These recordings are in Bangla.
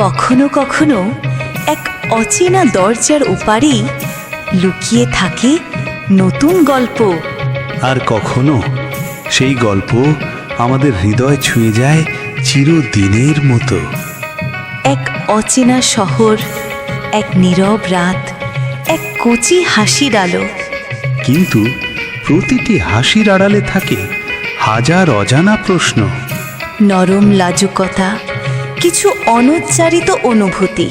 কখনো কখনো এক অচেনা দরজার ওপারেই লুকিয়ে থাকে নতুন গল্প। আর কখনো সেই গল্প আমাদের হৃদয় ছুঁয়ে যায় চিরদিনের মতো। এক অচেনা শহর এক নীরব রাত এক কচি হাসির আলো। কিন্তু প্রতিটি হাসির আড়ালে থাকে হাজার অজানা প্রশ্ন। নরম লাজুকতা কিছু অনুচ্চারিত অনুভূতি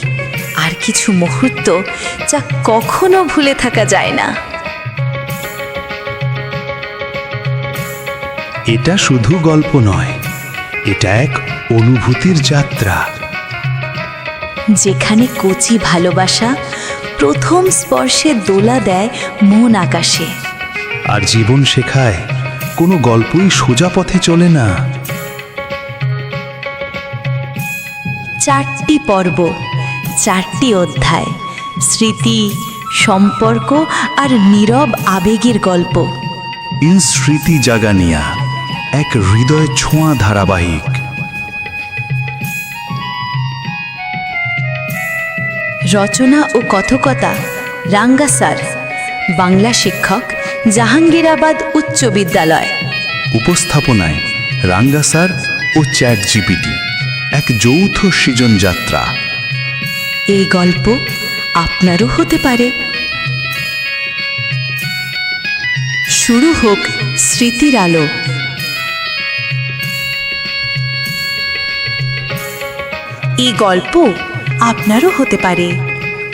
আর কিছু মুহূর্ত যা কখনো ভুলে থাকা যায় না। এটা শুধু গল্প নয় এটা এক অনুভূতির যাত্রা। যেখানে কচি ভালোবাসা প্রথম স্পর্শে দোলা দেয় মন আকাশে। আর জীবন শেখায় কোনো গল্পই সোজা পথে চলে না। চারটি পর্ব চারটি অধ্যায় স্মৃতি সম্পর্ক আর নীরব আবেগের গল্প। ইন স্মৃতি জাগানিয়া এক হৃদয় ছোঁয়া ধারাবাহিক। রচনা ও কথকতা রাঙ্গা স্যার বাংলা শিক্ষক জাহাঙ্গীরাবাদ উচ্চ বিদ্যালয়। উপস্থাপনায় রাঙ্গা স্যার ও চ্যাট জিপিটি। এক যৌথ সৃজন যাত্রা। এই গল্প আপনারও হতে পারে। শুরু হোক স্মৃতির আলো। এই গল্প আপনারও হতে পারে।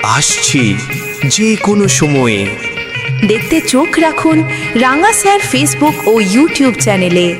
আসছি যে কোনো সময়ে। দেখতে চোখ রাখুন রাঙা স্যার ফেসবুক ও ইউটিউব চ্যানেলে।